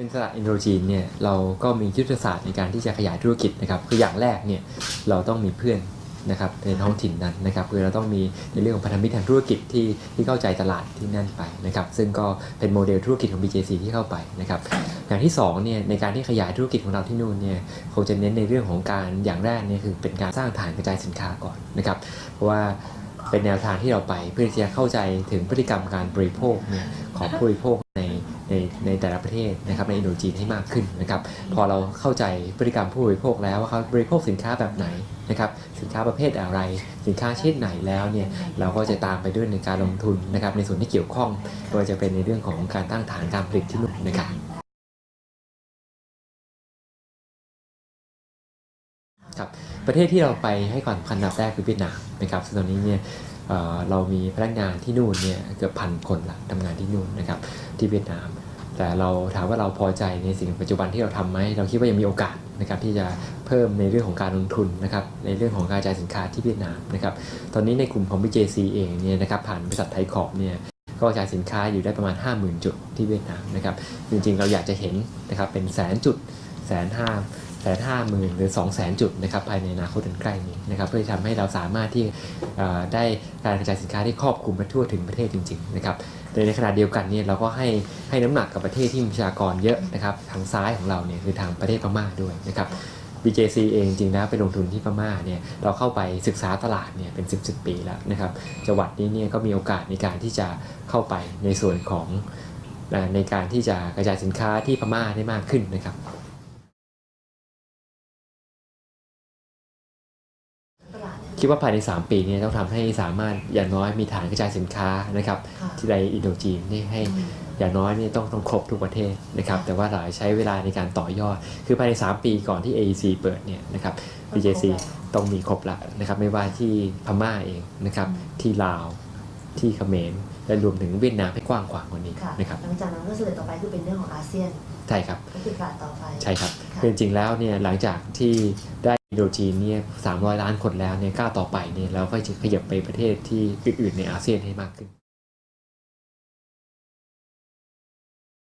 ในตลาดอินโดจีนเนี่ยเราก็มียุทธศาสตร์ในการที่จะขยายธุรกิจนะครับคืออย่างแรกเนี่ยเราต้องมีเพื่อนนะครับในท้องถิ่นนั้นนะครับคือเราต้องมีในเรื่องของพันธมิตรทางธุรกิจที่ที่เข้าใจตลาดที่นั่นไปนะครับซึ่งก็เป็นโมเดลธุรกิจของ BJC ที่เข้าไปนะครับอย่างที่สองเนี่ยในการที่ขยายธุรกิจของเราที่นู่นเนี่ยคงจะเน้นในเรื่องของการอย่างแรกเนี่ยคือเป็นการสร้างฐานกระจายสินค้าก่อนนะครับเพราะว่าเป็นแนวทางที่เราไปเพื่อที่จะเข้าใจถึงพฤติกรรมการบริโภคเนี่ยของผู้บริโภคใน ในในแต่ละประเทศนะครับในอินโดจีนให้มากขึ้นนะครับพอเราเข้าใจพฤติกรรมผู้บริโภคแล้วว่าเขาบริโภคสินค้าแบบไหนนะครับสินค้าประเภทอะไร สินค้าชนิดไหนแล้วเนี่ยเราก็จะตามไปด้วยในการลงทุนนะครับในส่วนที่เกี่ยวข้องไม่ว่าจะเป็นในเรื่องของการตั้งฐานการผลิตที่นู่นนะครับครับประเทศที่เราไปให้ความสำคันดับแรกคือเวียดนามนะครับซึ่งตอนนี้เนี่ยเอ่อเรามีพนักงานที่นู่นเนี่ยเกือบพันคนละทำงานที่นู่นนะครับที่เวียดนาม แต่เราถามว่าเราพอใจในสิ่งปัจจุบันที่เราทำไหมเราคิดว่ายังมีโอกาสนะครับที่จะเพิ่มในเรื่องของการลงทุนนะครับในเรื่องของการกระจายสินค้าที่เวียดนามนะครับตอนนี้ในกลุ่มของ BJC เองเนี่ยนะครับผ่านบริษัทไทยคอร์ปเนี่ยก็กระจายสินค้าอยู่ได้ประมาณ 50,000 จุดที่เวียดนามนะครับจริงๆเราอยากจะเห็นนะครับเป็นแสนจุดแสนห้าแสนห้าหมื่นหรือ2 0 0แสนจุดนะครับภายในอนาคตอันใกล้นี้นะครับเพื่อทำให้เราสามารถที่ได้การกระจายสินค้าที่ครอบคลุมไปทั่วถึงประเทศจริงๆนะครับ แต่ในขณะเดียวกันเนี่ยเราก็ให้ให้น้ำหนักกับประเทศที่มีประชากรเยอะนะครับทางซ้ายของเราเนี่ยคือทางประเทศพม่าด้วยนะครับ BJC เองจริงนะไปลงทุนที่พม่าเนี่ยเราเข้าไปศึกษาตลาดเนี่ยเป็น 10บปีแล้วนะครับจังหวัดนี้เนี่ยก็มีโอกาสในการที่จะเข้าไปในส่วนของในการที่จะกระจายสินค้าที่พม่าได้มากขึ้นนะครับ คิดว่าภายใน 3 ปีเนี้ต้องทำให้สามารถอย่างน้อยมีฐานกระจายสินค้านะครับค่ะที่ในอินโดจีนนี่ให้อืมอย่างน้อยนี่ต้องต้องครบทุกประเทศนะครับแต่ว่าเราใช้เวลาในการต่อยอด คือภายใน 3 ปีก่อนที่ AEC เปิดเนี่ยนะครับ BJC ต้องมีครบละนะครับไม่ว่าที่พม่าเองนะครับที่ลาวที่เขมรและรวมถึงเวียดนามให้กว้างขวางกว่านี้ค่ะนะครับหลังจากนั้นก็สเต็ปต่อไปคือเป็นเรื่องของอาเซียน ใช่ครับก็คือตลาดต่อไป ใช่ครับค่ะคือจริงๆแล้วเนี่ยหลังจากที่ได้ อินโดจีนเนี่ยสามล้าน คนแล้วเนี่ยก้าวต่อไปเนี่ยเราก็จะขยับไปประเทศที่อื่นๆในอาเซียนให้มากขึ้น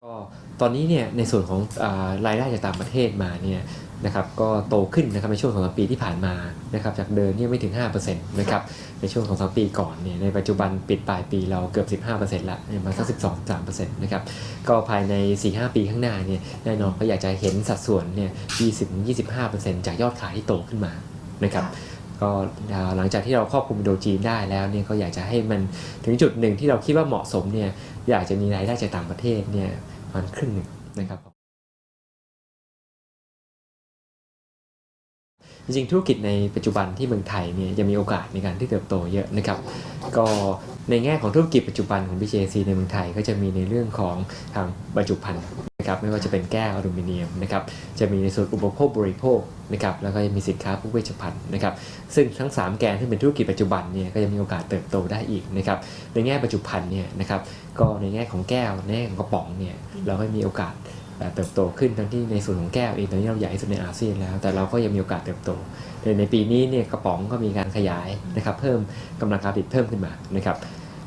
ก็ตอนนี้เนี่ยในส่วนของอรายได้จากต่างประเทศมาเนี่ย นะครับก็โตขึ้นนะครับในช่วงสองสามปีที่ผ่านมานะครับจากเดิมเนี่ยไม่ถึง5%นะครับในช่วงสองสามปีก่อนเนี่ยในปัจจุบันปิดปลายปีเราเกือบ 15%ละเนี่ยมาสัก12-13%นะครับก็ภายใน 4-5 ปีข้างหน้าเนี่ยแน่นอนก็อยากจะเห็นสัดส่วนเนี่ย20-25%จากยอดขายที่โตขึ้นมานะครับก็อ่าหลังจากที่เราครอบคลุมอินโดจีนได้แล้วเนี่ยก็อยากจะให้มันถึงจุดหนึ่งที่เราคิดว่าเหมาะสมเนี่ยอยากจะมีรายได้จากต่างประเทศเนี่ยประมันครึ่งหนึ่งนะครับ จริงๆธุรกิจในปัจจุบันที่เมืองไทยเนี่ยจะมีโอกาสในการที่เติบโตเยอะนะครับก็ในแง่ของธุรกิจปัจจุบันของ BJC ในเมืองไทยก็จะมีในเรื่องของทางบรรจุภัณฑ์นะครับไม่ว่าจะเป็นแก้วอลูมิเนียมนะครับจะมีในส่วนอุปโภคบริโภคนะครับแล้วก็จะมีสินค้าพวกเวชภัณฑ์นะครับซึ่งทั้ง 3 แกนที่เป็นธุรกิจปัจจุบันเนี่ยก็จะมีโอกาสเติบโตได้อีกนะครับในแง่ปัจจุบันเนี่ยนะครับก็ในแง่ของแก้วในแง่ของกระป๋องเนี่ยเราก็มีโอกาส เติบโตขึ้นทั้งที่ในส่วนของแก้วเองตอนนี้เราใหญ่ที่สุดในอาเซียนแล้ว แต่เราก็ยังมีโอกาสเติบโตในในปีนี้เนี่ยกระป๋องก็มีการขยายนะครับเพิ่มกำลังการผลิตเพิ่มขึ้นมานะครับ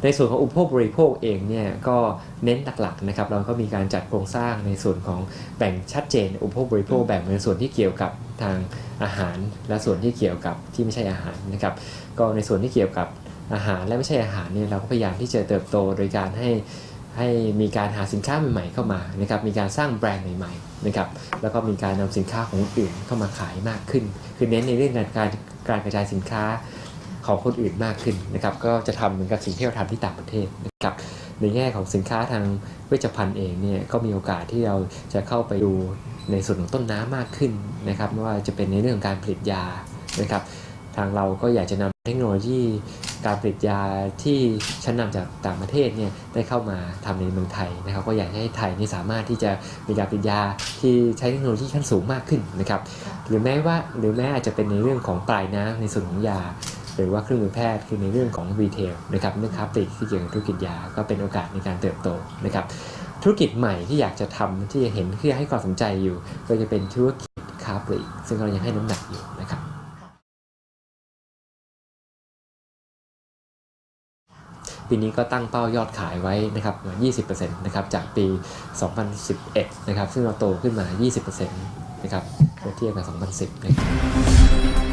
ในส่วนของอุปโภคบริโภคเองเนี่ยก็เน้นหลักๆนะครับเราก็มีการจัดโครงสร้างในส่วนของแบ่งชัดเจน อุปโภคบริโภคแบ่งเป็นส่วนที่เกี่ยวกับทางอาหาร และส่วนที่เกี่ยวกับที่ไม่ใช่อาหารนะครับก็ในส่วนที่เกี่ยวกับอาหารและไม่ใช่อาหารเนี่ยเราก็พยายามที่จะเติบโตโดยการให้ ให้มีการหาสินค้าใหม่ๆเข้ามานะครับมีการสร้างแบรนด์ใหม่ๆนะครับแล้วก็มีการนำสินค้าของคนอื่นเข้ามาขายมากขึ้น คือเน้นในเรื่องการการกระจายสินค้าของคนอื่นมากขึ้นนะครับก็จะทำเหมือนกับสิ่งที่เราทำที่ต่างประเทศนะครับในแง่ของสินค้าทางเวชภัณฑ์เองเนี่ยก็มีโอกาสที่เราจะเข้าไปดูในส่วนของต้นน้ำมากขึ้นนะครับไม่ว่าจะเป็นในเรื่องของการผลิตยานะครับทางเราก็อยากจะนำ เทคโนโลยีการผลิตยาที่ชั้นนำจากต่างประเทศเนี่ยได้เข้ามาทำในเมืองไทยนะครับก็อยากให้ไทยนี่สามารถที่จะมีการผลิตยาที่ใช้เทคโนโลยีขั้นสูงมากขึ้นนะครับค่ะหรือแม้ว่าหรือแม้อาจจะเป็นในเรื่องของปลายน้ำในส่วนของยา หรือว่าเครื่องมือแพทย์คือในเรื่องของรีเทลนะครับเรื่องค้าปลีกที่เกี่ยวกับธุรกิจยาก็เป็นโอกาสในการเติบโตนะครับธุรกิจใหม่ที่อยากจะทำที่จะเห็นที่ให้ความสนใจอยู่ ก็จะเป็นธุรกิจค้าปลีกซึ่งเรายังให้น้ำหนักอยู่นะครับ ปีนี้ก็ตั้งเป้ายอดขายไว้นะครับ20%นะครับจากปี 2011 นะครับ ซึ่งเราโตขึ้นมา 20%นะครับเมื่อเทียบกับ 2010นะครับ